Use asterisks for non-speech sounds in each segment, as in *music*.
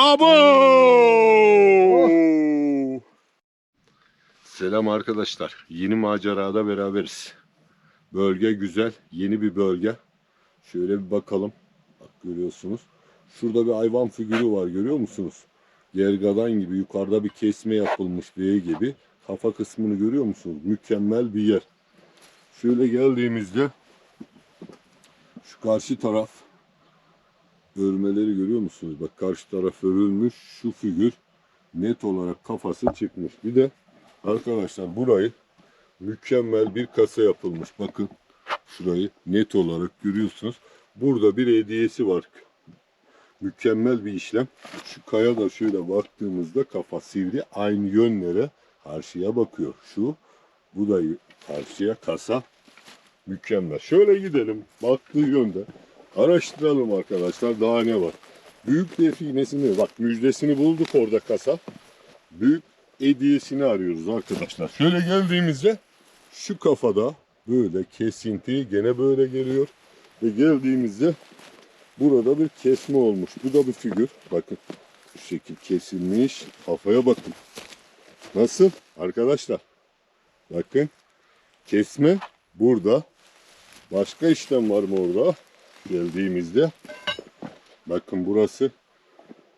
Abo! Selam arkadaşlar. Yeni macerada beraberiz. Bölge güzel. Yeni bir bölge. Şöyle bir bakalım. Bak görüyorsunuz. Şurada bir hayvan figürü var görüyor musunuz? Gergadan gibi yukarıda bir kesme yapılmış V gibi. Kafa kısmını görüyor musunuz? Mükemmel bir yer. Şöyle geldiğimizde şu karşı taraf örmeleri görüyor musunuz? Bak karşı taraf örülmüş. Şu figür net olarak kafası çıkmış. Bir de arkadaşlar burayı mükemmel bir kasa yapılmış. Bakın şurayı net olarak görüyorsunuz. Burada bir hediyesi var. Mükemmel bir işlem. Şu kaya da şöyle baktığımızda kafa sivri aynı yönlere karşıya bakıyor. Şu bu da karşıya kasa mükemmel. Şöyle gidelim baktığı yönde. Araştıralım arkadaşlar daha ne var. Büyük definesini bak müjdesini bulduk orada kasa. Büyük hediyesini arıyoruz arkadaşlar. Şöyle geldiğimizde şu kafada böyle kesinti gene böyle geliyor. Ve geldiğimizde burada bir kesme olmuş. Bu da bir figür. Bakın şu şekil kesilmiş. Kafaya bakın. Nasıl arkadaşlar? Bakın kesme burada. Başka işlem var mı orada? Geldiğimizde bakın burası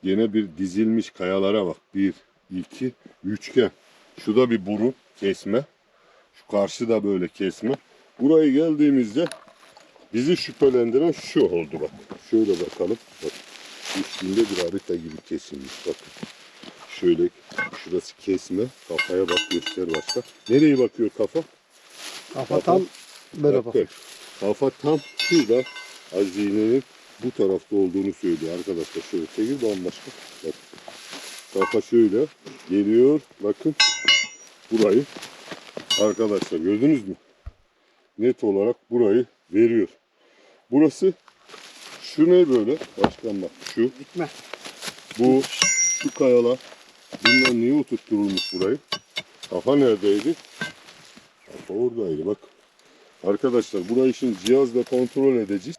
yine bir dizilmiş kayalara bak. Bir, iki, üçgen. Şu da bir burun kesme. Şu karşı da böyle kesme. Buraya geldiğimizde bizi şüphelendiren şu oldu bak. Şöyle bakalım. Bak. Üstünde bir harita gibi kesilmiş bakın. Şöyle şurası kesme. Kafaya bak göster başka. Nereye bakıyor kafa? Kafa tam böyle bak. Kafa tam şurada hazinenin bu tarafta olduğunu söylüyor arkadaşlar. Şöyle çekil bambaşka. Bak. Kafa şöyle geliyor. Bakın burayı arkadaşlar gördünüz mü? Net olarak burayı veriyor. Burası şu ne böyle? Başkan bak şu. Dikme. Bu şu kayalar bunlar niye oturtturulmuş burayı? Kafa neredeydi? Kafa oradaydı bak. Arkadaşlar burayı şimdi cihazla kontrol edeceğiz.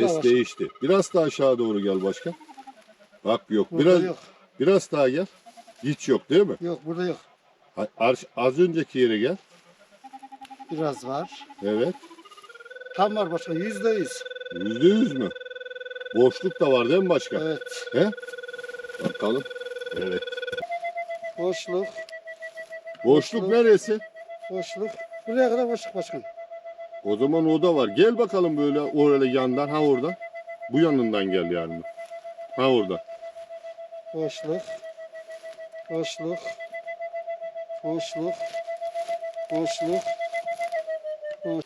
Burada Ses başka. değişti. Biraz daha aşağı doğru gel başkan. Bak yok. Burada Biraz yok. biraz daha gel. Hiç yok değil mi? Yok burada yok. Ha- ar- Az önceki yere gel. Biraz var. Evet. Tam var başka. Yüzde yüz. Yüzde yüz mü? Boşluk da var değil mi başkan? Evet. He? Bakalım. Evet. Boşluk. Boşluk Boşluk. neresi? Boşluk. Buraya kadar boşluk başkan. O zaman o da var. Gel bakalım böyle orada yandan. Ha oradan. Bu yanından gel yani. Ha orada. Boşluk. Boşluk. Boşluk. Boşluk. Boş.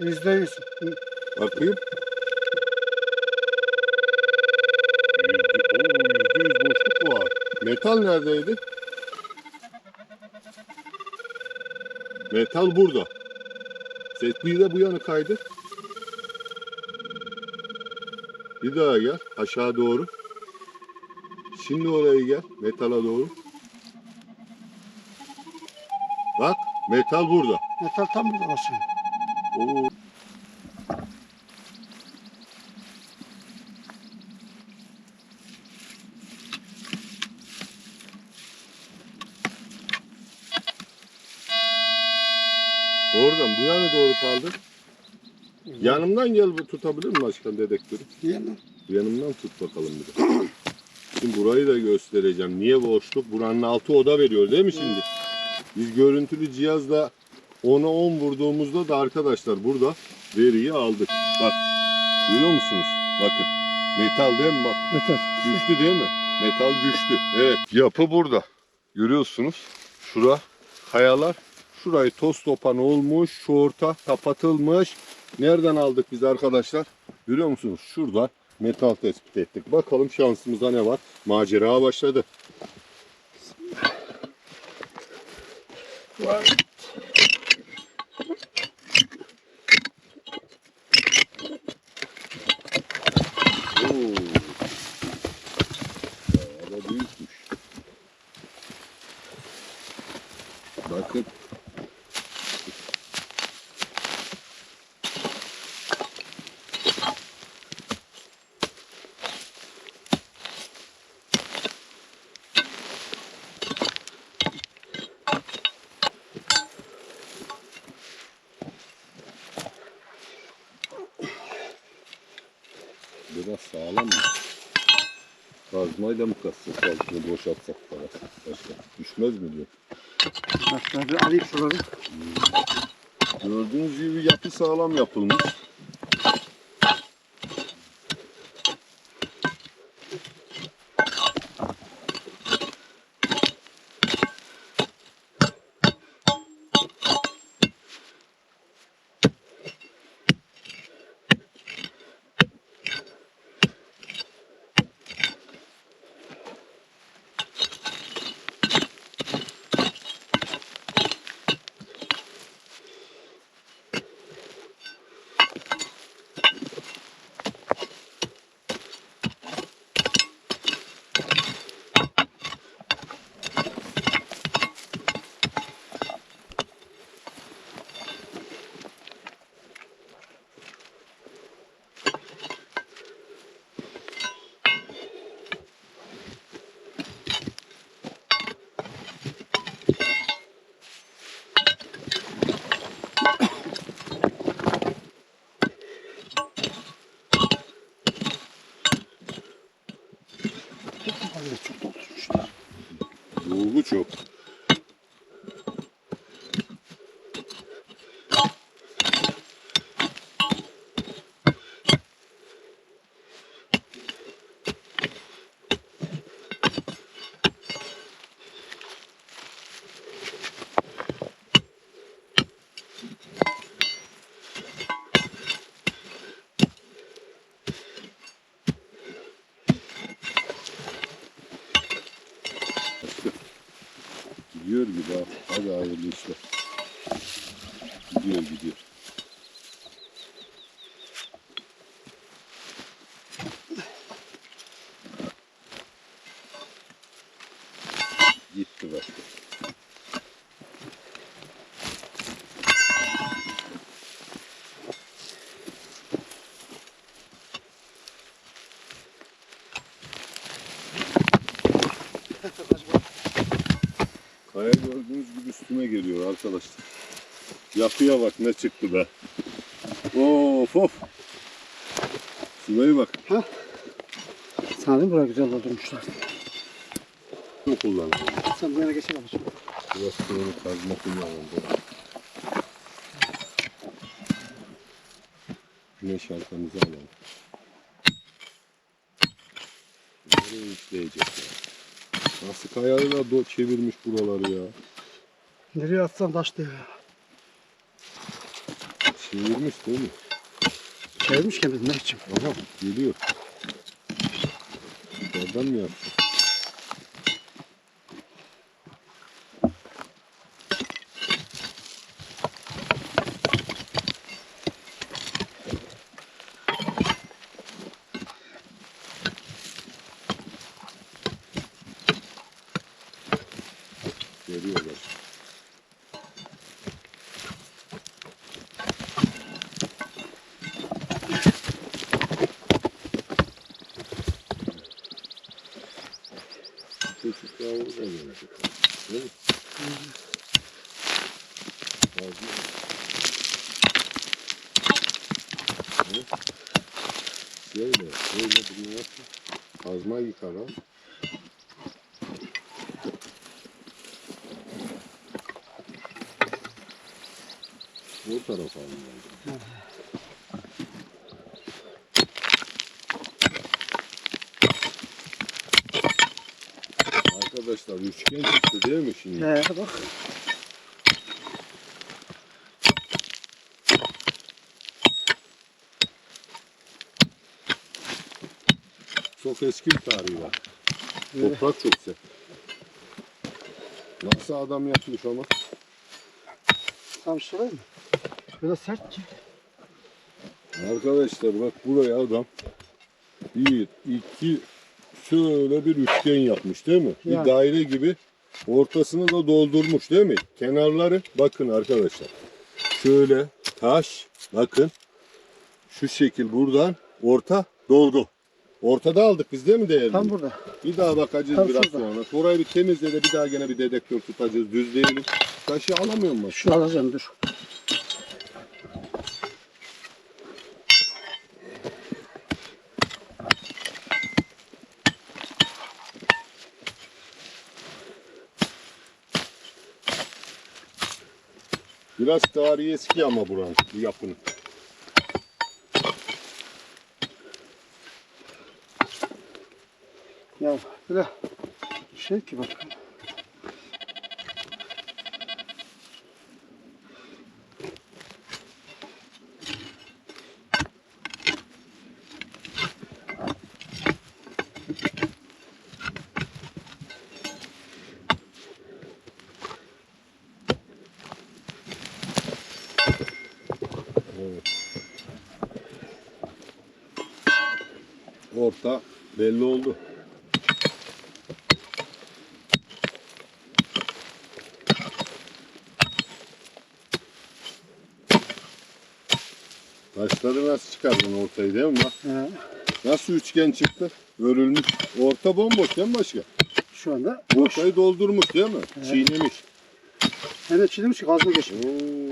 Yüzde yüz. Bakayım. Yüzde yüz boşluk var. Metal neredeydi? Metal burada. Bir de bu yana kaydı. Bir daha gel aşağı doğru. Şimdi oraya gel metala doğru. Bak metal burada. Metal tam burada başkan. Oo. Oradan bu yana doğru kaldı. Yanımdan gel bu tutabilir mi başkan dedektörü? Diyelim. Yanımdan tut bakalım bir de. Şimdi burayı da göstereceğim. Niye boşluk? Buranın altı oda veriyor değil mi şimdi? Biz görüntülü cihazla 10'a 10 vurduğumuzda da arkadaşlar burada veriyi aldık. Bak görüyor musunuz? Bakın metal değil mi bak? Metal. Güçlü değil mi? Metal güçlü. Evet yapı burada. Görüyorsunuz. Şura kayalar. Şurayı toz topan olmuş. Şu orta kapatılmış. Nereden aldık biz arkadaşlar? Görüyor musunuz? Şuradan metal tespit ettik. Bakalım şansımıza ne var? Macera başladı. Oo. Bayağı da büyükmüş. Bakın. Biraz sağlam mı? Kazmayla mı kassak altını boşaltsak falan. Başka düşmez mi diyor. Ben bir alayım şuraları. Gördüğünüz gibi yapı sağlam yapılmış. Hayır, çok doldurmuşlar. Dolgu çok. Gidiyor gibi ha. Hadi hayırlı işler. Gidiyor gidiyor. Gitti başka. Kaya gördüğünüz gibi üstüme arkadaşlar. Yapıya bak ne çıktı be. Of of. Şuraya bak. Değil mi buraya güzel doldurmuşlar. Ne kullanalım? Sen buraya abiciğim. Burası böyle kazma kullanıldı. Güneş arkamızı alalım. Nereye işleyecek ya? Nasıl kayalarla çevirmiş buraları ya. Nereye atsan taş ya. Çevirmiş değil mi? Çevirmiş kendini ne için? Aha geliyor. Oradan mı yaptı? Çocuk yavru da gelecek. Değil mi? Fazla. Ne? Şöyle, şöyle bunu yap. Kazma yıkar ha. Bu tarafa alalım. Arkadaşlar üçgen çıktı değil mi şimdi? He bak. Çok eski bir tarihi var. Toprak çok sert. Nasıl adam yapmış ama? Şey söyleyeyim mi? Biraz sert ki. Arkadaşlar bak buraya adam bir, iki, şöyle bir üçgen yapmış değil mi? Yani. Bir daire gibi Ortasını da doldurmuş değil mi? Kenarları bakın arkadaşlar. Şöyle taş bakın. Şu şekil buradan orta dolgu. Ortada aldık biz değil mi değerli? Tam burada. Bir daha bakacağız Tam biraz şurada. sonra. Orayı bir temizle de bir daha gene bir dedektör tutacağız. Düzleyelim. Taşı alamıyor mu? Şunu alacağım dur. Biraz tarihi eski ama buranın bu yapının. Ya böyle şey ki bak. Orta belli oldu. Taşları nasıl çıkardın ortayı değil mi? Bak, He, Nasıl üçgen çıktı? Örülmüş. Orta bomboş değil mi başka? şu anda boş. Ortayı doldurmuş değil mi? Çiğnemiş. Hem de çiğnemiş ki gazına geçmiş. Oo.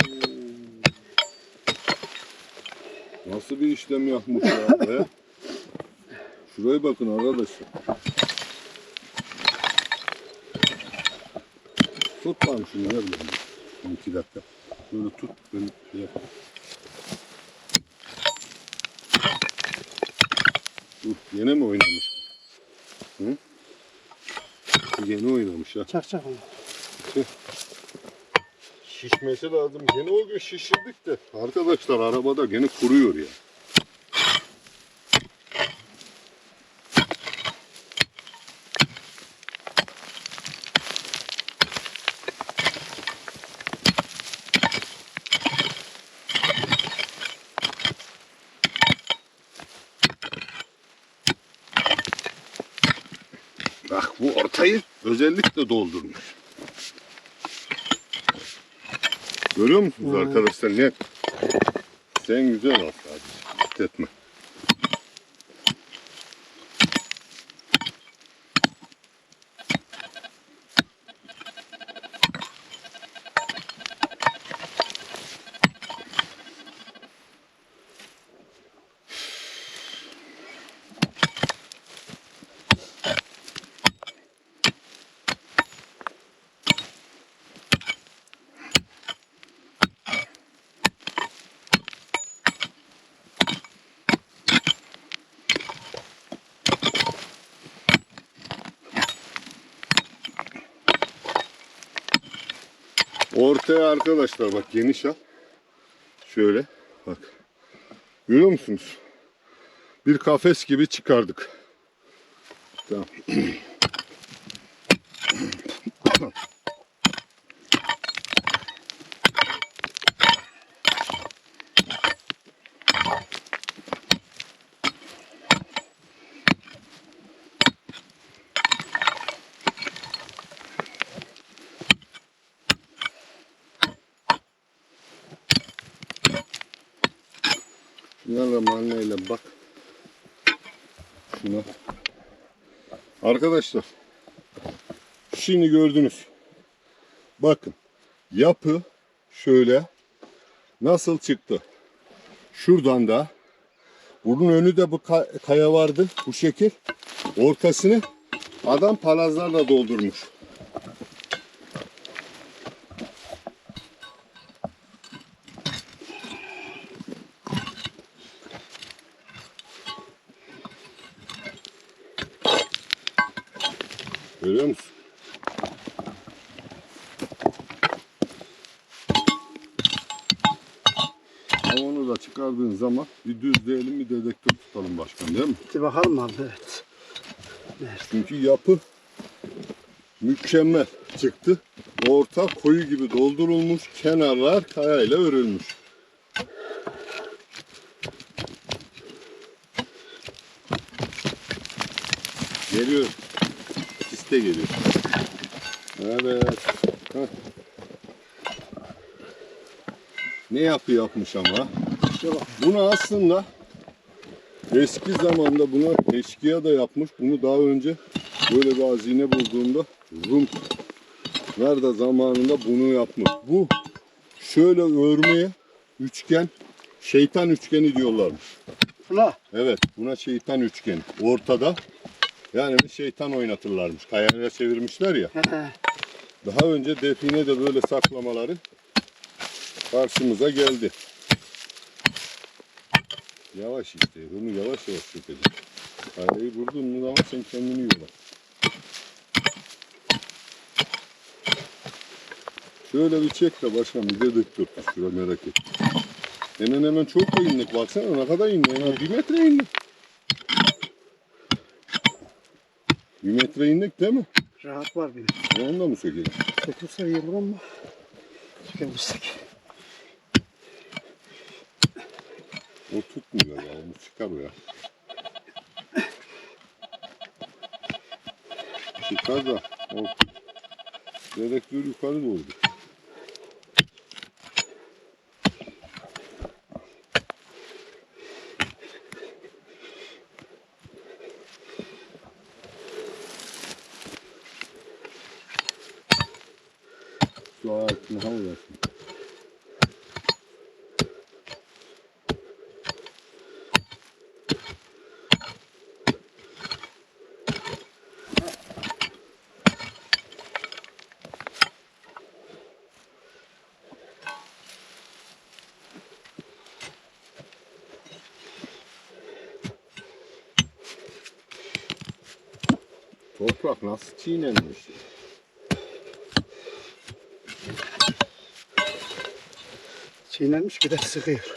Nasıl bir işlem yapmış ya? Şuraya bakın arkadaşlar. Tut lan şunu ya bir iki dakika. Böyle tut. Böyle şey yap. Dur, yine mi oynamış? Hı? Yeni oynamış ha. Çak çak onu. Şişmesi lazım. Gene o gün şişirdik de. Arkadaşlar arabada gene kuruyor ya. Bak bu ortayı özellikle doldurmuş. Görüyor musunuz Hmm. arkadaşlar ne? Sen güzel al. Dikkat etme. Arkadaşlar bak geniş al. Şöyle bak. Görüyor musunuz? Bir kafes gibi çıkardık. Tamam. *clears throat* Şuna mahalleyle bak. Şuna. Arkadaşlar. Şimdi gördünüz. Bakın. Yapı şöyle nasıl çıktı. Şuradan da bunun önü de bu ka- kaya vardı. Bu şekil. Ortasını adam palazlarla doldurmuş. Görüyor musun? Ama onu da çıkardığın zaman bir düzleyelim bir dedektör tutalım başkan değil mi? Bir bakalım abi evet. Nerede? Çünkü yapı mükemmel çıktı. Orta koyu gibi doldurulmuş, kenarlar kayayla örülmüş. Geliyor. İkisi de geliyor. Evet. Heh. Ne yapı yapmış ama. Bak. Bunu aslında eski zamanda buna eşkıya da yapmış. Bunu daha önce böyle bir hazine bulduğunda Rumlar da zamanında bunu yapmış. Bu şöyle örmeye üçgen şeytan üçgeni diyorlarmış. Buna. Evet buna şeytan üçgeni. Ortada yani bir şeytan oynatırlarmış. Kayaya çevirmişler ya. Daha önce define de böyle saklamaları karşımıza geldi. Yavaş işte. Bunu yavaş yavaş çökecek. Kayayı vurdun mu zaman sen kendini yola. Şöyle bir çek de başkan bir de dık dur. Şuraya merak et. Hemen hemen çok da indik. Baksana ne kadar indi. Hemen bir metre indik. Bir metre indik değil mi? Rahat var benim. Onu da mı sökelim? Sökülse iyi olur ama. Sökebilirsek. O tutmuyor ya. Onu çıkar o ya. Çıkar da o dedektör yukarı doğru. Su altına uğraşın. Toprak nasıl çiğnenmiş? Çiğnenmiş bir de sıkıyor.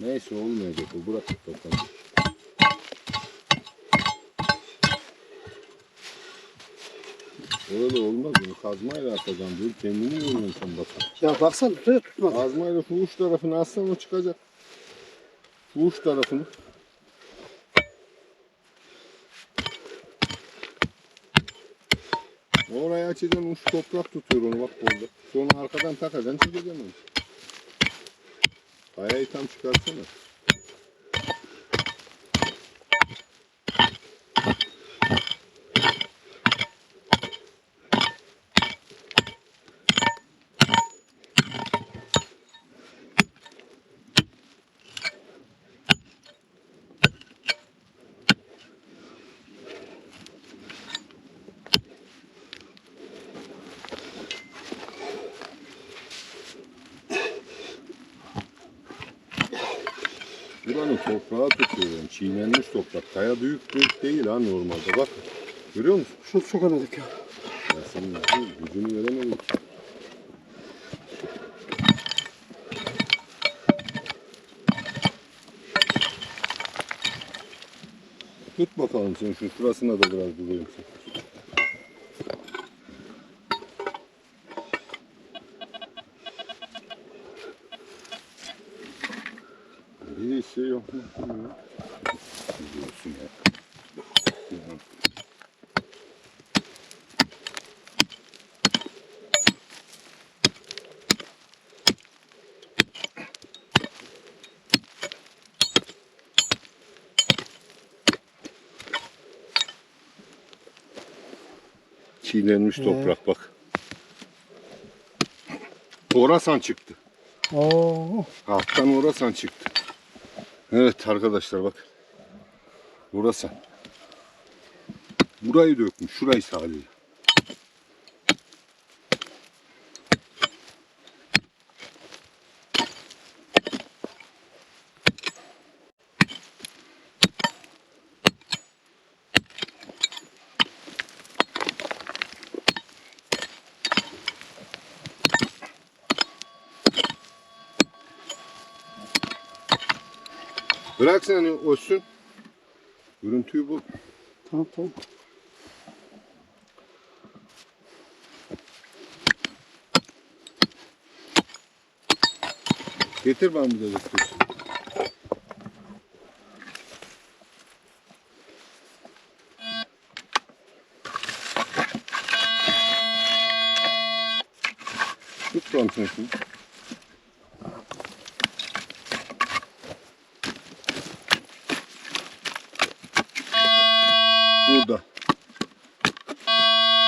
Neyse olmayacak o bırak bakalım. Öyle olmaz bunu kazmayla atacağım dur kendini yoruyorsun bakın. Ya baksana buraya tutmadı. Kazmayla şu uç tarafını atsan o çıkacak. Şu uç tarafını. Oraya açacaksın uç toprak tutuyor onu bak orada. Sonra arkadan takacaksın çekeceksin onu. Kayayı tam çıkarsana. Buranın toprağı tutuyor yani çiğnenmiş toprak. Kaya büyük büyük değil ha normalde bak. Görüyor musun? Şunu sökemedik ya. Ya senin gücü- gücünü veremedim ki. Tut bakalım sen şu şurasına da biraz durayım sen. Bir şey yok? Biliyorsun ya. Çiğnenmiş Ee? toprak bak. Orasan çıktı. Oo. Alttan orasan çıktı. Evet arkadaşlar bak. Orasan. Burayı dökmüş. Şurayı sadece. Bırak hani olsun. Görüntüyü bu. Tamam tamam. Getir bana bir de istiyorsun. Tut lan sen şimdi. Burada.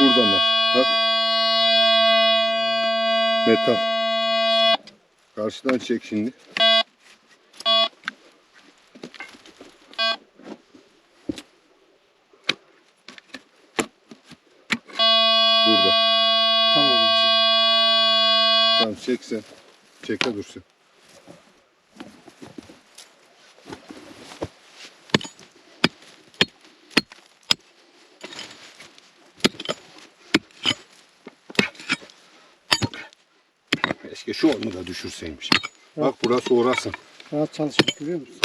Burada var. Bak. Metal. Karşıdan çek şimdi. Burada. Tamam. Tamam çek sen. Çeke dursun. Şu onu da düşürseymiş. Bak burası orası. Rahat çalışmak görüyor musun?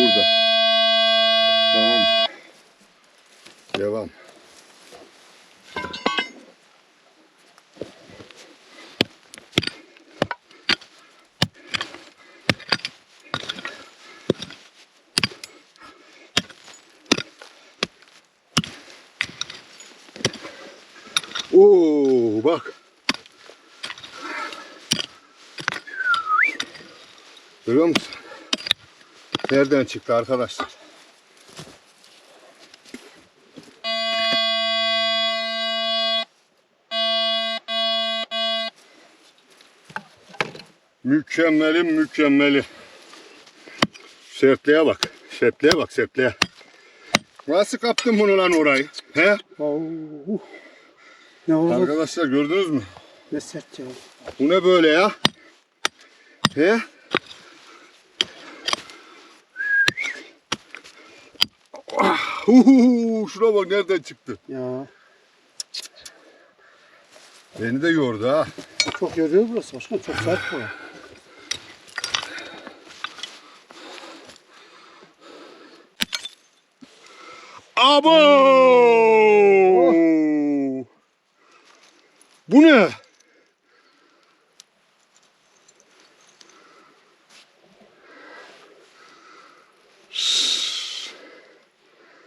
Burada. Tamam. Devam. Oo bak. Görüyor musun? Nereden çıktı arkadaşlar? Mükemmelin mükemmeli. Sertliğe bak. Sertliğe bak sertliğe. Nasıl kaptın bunu lan orayı? He? Oo. Ne oldu? Arkadaşlar gördünüz mü? Ne sert ya. Bu ne böyle ya? He? Ah, Uhu, şuna bak nereden çıktı. Ya. Beni de yordu ha. Çok yoruyor burası başkan. Çok sert bu. Abo! Bu ne?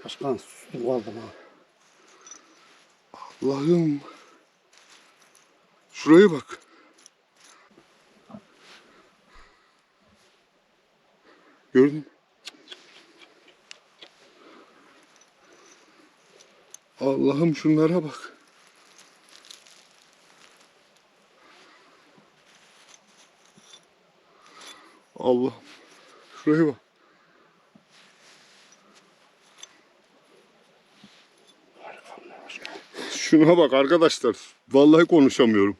Başkan sustum kaldım ha. Allah'ım. Şuraya bak. Gördün mü? Allah'ım şunlara bak. Allah. Şuraya bak. Şuna bak arkadaşlar. Vallahi konuşamıyorum.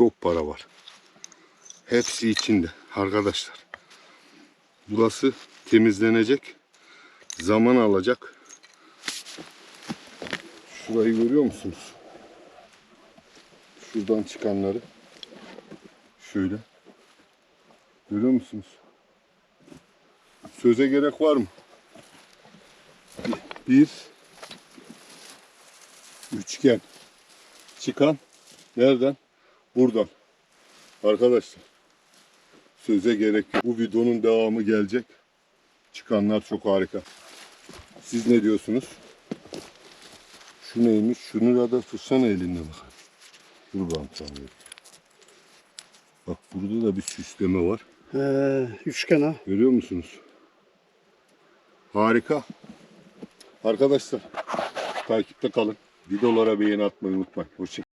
Çok para var. Hepsi içinde arkadaşlar. Burası temizlenecek zaman alacak. Şurayı görüyor musunuz? Şuradan çıkanları. Şöyle. Görüyor musunuz? Söze gerek var mı? Bir üçgen çıkan nereden? Buradan. Arkadaşlar söze gerek yok. Bu videonun devamı gelecek. Çıkanlar çok harika. Siz ne diyorsunuz? Şu neymiş? Şunu ya da tutsana elinde bak. Dur ben. Bak burada da bir süsleme var. He, üçgen ha. Görüyor musunuz? Harika. Arkadaşlar takipte kalın. Videolara beğeni atmayı unutmayın. Hoşçakalın.